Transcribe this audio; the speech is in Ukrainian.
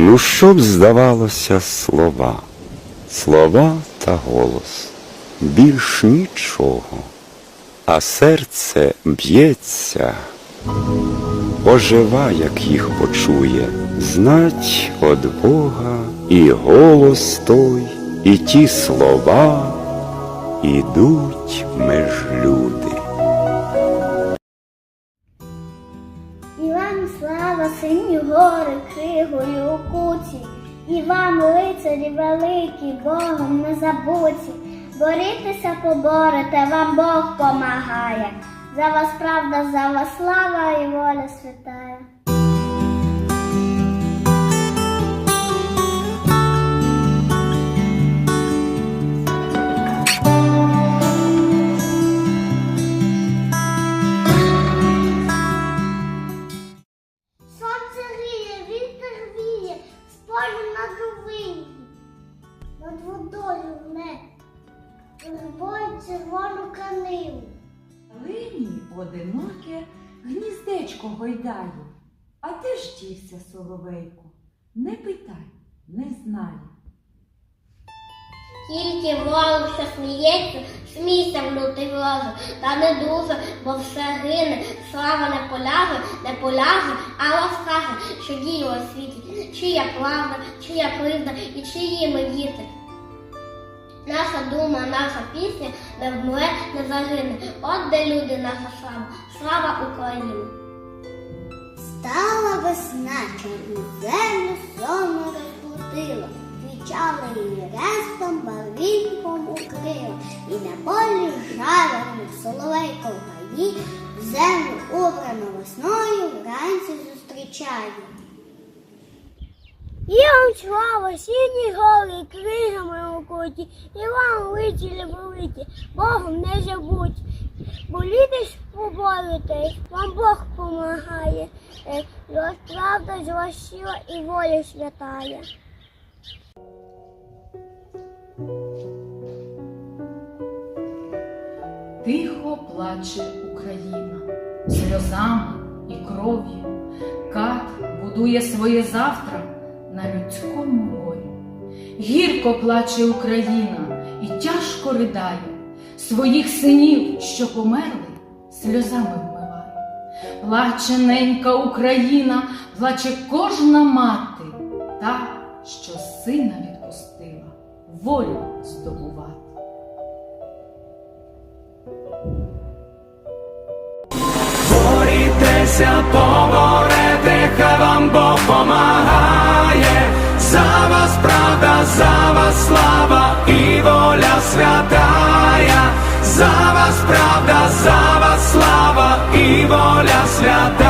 Ну, що б здавалося слова, слова та голос, більш нічого, а серце б'ється, ожива, як їх почує, знать од Бога і голос той, і ті слова ідуть меж люди. Гори, кригою у куці, і вам, лицарі великі, Богом не забуті. Борітеся поборете, вам Бог помагає. За вас правда, за вас слава і воля святая. Водою не вербою червону канину. Лині одиноке гніздечко гойдає. А де ж дівся соловейку? Не питай, не знаю. Тільки ворог, що сміється, смійся в лютий вороже, та не дуже, бо все гине, слава не поляже, не поляже, а розкаже, що діє у світі, чия правда, чия кривда і чиї ми діти. Наша дума, наша пісня не вмре, не загине. От де люди, наша слава, слава України. Стала весна, чорну землю сонно розплутила, Квічала її рестом, барвінком укрила, І на полі жарених соловейко в гаї, Землю убрану весною вранці зустрічає. І вам слава, сіні гори, кригами окуті, і вам лицілі великі, Богом не забудь. Болітесь поборете, вам Бог помагає, Е, Його правда, його сила і воля святая. Тихо плаче Україна сльозами і кров'ю. Кат будує своє завтра на людському горі. Гірко плаче Україна і тяжко ридає своїх синів, що померли, сльозами вмиває. Плаче ненька Україна, плаче кожна мати, та, що сина відпустила, волю здобувати. Борітеся, поборете, хай вам Бог помагає. святая, за вас правда, за вас слава и воля святая.